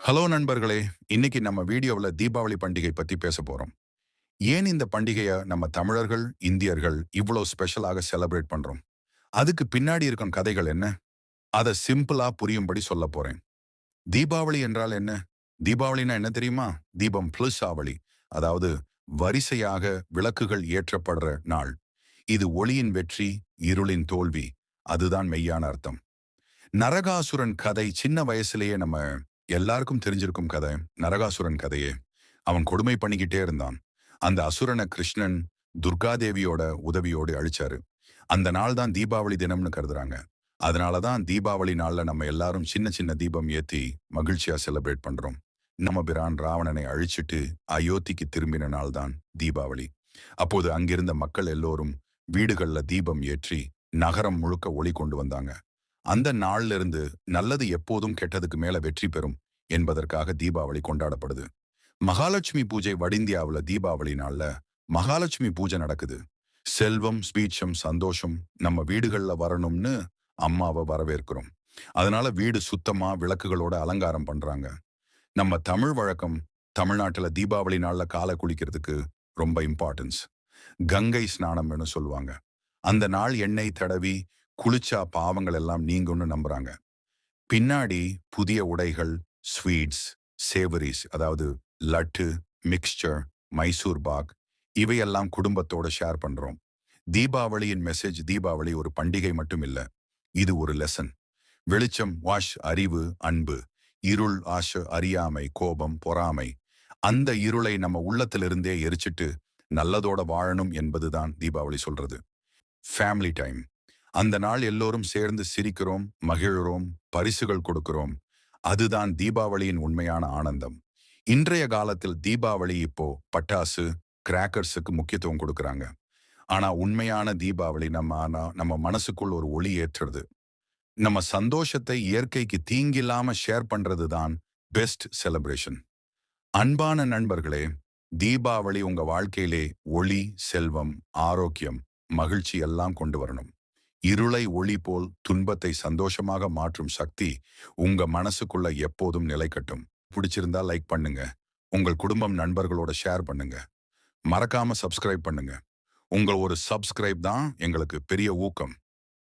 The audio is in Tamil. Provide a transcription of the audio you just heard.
ஹலோ நண்பர்களே இன்னைக்கு நம்ம வீடியோவில் தீபாவளி பண்டிகை பத்தி பேச போறோம். ஏன் இந்த பண்டிகையை நம்ம தமிழர்கள் இந்தியர்கள் இவ்வளோ ஸ்பெஷலாக செலிப்ரேட் பண்றோம்? அதுக்கு பின்னாடி இருக்கும் கதைகள் என்ன? அதை சிம்பிளா புரியும்படி சொல்ல போறேன். தீபாவளி என்றால் என்ன? தீபாவளினா என்ன தெரியுமா? தீபம் பிளஸ் ஆவளி அதாவது வரிசையாக விளக்குகள் ஏற்றப்படுற நாள். இது ஒளியின் வெற்றி இருளின் தோல்வி அதுதான் மெய்யான அர்த்தம். நரகாசுரன் கதை சின்ன வயசுலயே நம்ம எல்லாருக்கும் தெரிஞ்சிருக்கும் கதை. நரகாசுரன் கதையே. அவன் கொடுமை பண்ணிக்கிட்டே இருந்தான். அந்த அசுரனை கிருஷ்ணன் துர்காதேவியோட உதவியோடு அழிச்சாரு. அந்த நாள் தான் தீபாவளி தினம்னு கருதுறாங்க. அதனாலதான் தீபாவளி நாள்ல நம்ம எல்லாரும் சின்ன சின்ன தீபம் ஏத்தி மகிழ்ச்சியா செலிப்ரேட் பண்றோம். நம்ம பிரான் ராவணனை அழிச்சிட்டு அயோத்திக்கு திரும்பின நாள் தான் தீபாவளி. அப்போது அங்கிருந்த மக்கள் எல்லோரும் வீடுகள்ல தீபம் ஏற்றி நகரம் முழுக்க ஒளி கொண்டு வந்தாங்க. அந்த நாள்ல இருந்து நல்லது எப்போதும் கெட்டதுக்கு மேல வெற்றி பெறும் என்பதற்காக தீபாவளி கொண்டாடப்படுது. மகாலட்சுமி பூஜை வடிந்தியாவில் தீபாவளி நாள்ல மகாலட்சுமி பூஜை நடக்குது. செல்வம் ஸ்பீச்சம் சந்தோஷம் நம்ம வீடுகள்ல வரணும்னு அம்மாவை வரவேற்கிறோம். அதனால வீடு சுத்தமா விளக்குகளோட அலங்காரம் பண்றாங்க. நம்ம தமிழ் வழக்கம் தமிழ்நாட்டுல தீபாவளி நாள்ல காலை குளிக்கிறதுக்கு ரொம்ப இம்பார்ட்டன்ஸ் கங்கை ஸ்நானம்னு சொல்லுவாங்க. அந்த நாள் எண்ணெய் தடவி குளிச்சா பாவங்கள் எல்லாம் நீங்கும்னு நம்புறாங்க. பின்னாடி புதிய உடைகள் ஸ்வீட்ஸ் சேவரிஸ் அதாவது லட்டு மிக்சர் மைசூர் பாக் இவையெல்லாம் குடும்பத்தோட ஷேர் பண்றோம். தீபாவளியின் மெசேஜ் தீபாவளி ஒரு பண்டிகை மட்டும் இல்ல இது ஒரு லெசன் வெளிச்சம் வாஷ் அறிவு அன்பு இருள் ஆஷ அறியாமை கோபம் பொறாமை அந்த இருளை நம்ம உள்ளத்திலிருந்தே எரிச்சிட்டு நல்லதோட வாழணும் என்பதுதான் தீபாவளி சொல்றது. ஃபேமிலி டைம் அந்த நாள் எல்லோரும் சேர்ந்து சிரிக்கிறோம் மகிழுறோம் பரிசுகள் கொடுக்கிறோம். அதுதான் தீபாவளியின் உண்மையான ஆனந்தம். இன்றைய காலத்தில் தீபாவளி இப்போ பட்டாசு கிராக்கர்ஸுக்கு முக்கியத்துவம் கொடுக்கறாங்க. ஆனா உண்மையான தீபாவளி நம்ம நம்ம மனசுக்குள் ஒரு ஒளி ஏற்றுறது. நம்ம சந்தோஷத்தை இயற்கைக்கு தீங்கில்லாம ஷேர் பண்றது தான் பெஸ்ட் செலிப்ரேஷன். அன்பான நண்பர்களே தீபாவளி உங்க வாழ்க்கையிலே ஒளி செல்வம் ஆரோக்கியம் மகிழ்ச்சி எல்லாம் கொண்டு வரணும். இருளை ஒளி போல் துன்பத்தை சந்தோஷமாக மாற்றும் சக்தி உங்க மனசுக்குள்ள எப்போதும் நிலைக்கட்டும் பிடிச்சிருந்தா லைக் பண்ணுங்க. உங்கள் குடும்பம் நண்பர்களோட ஷேர் பண்ணுங்க. மறக்காம சப்ஸ்கிரைப் பண்ணுங்க. உங்கள் ஒரு சப்ஸ்கிரைப் தான் எங்களுக்கு பெரிய ஊக்கம்.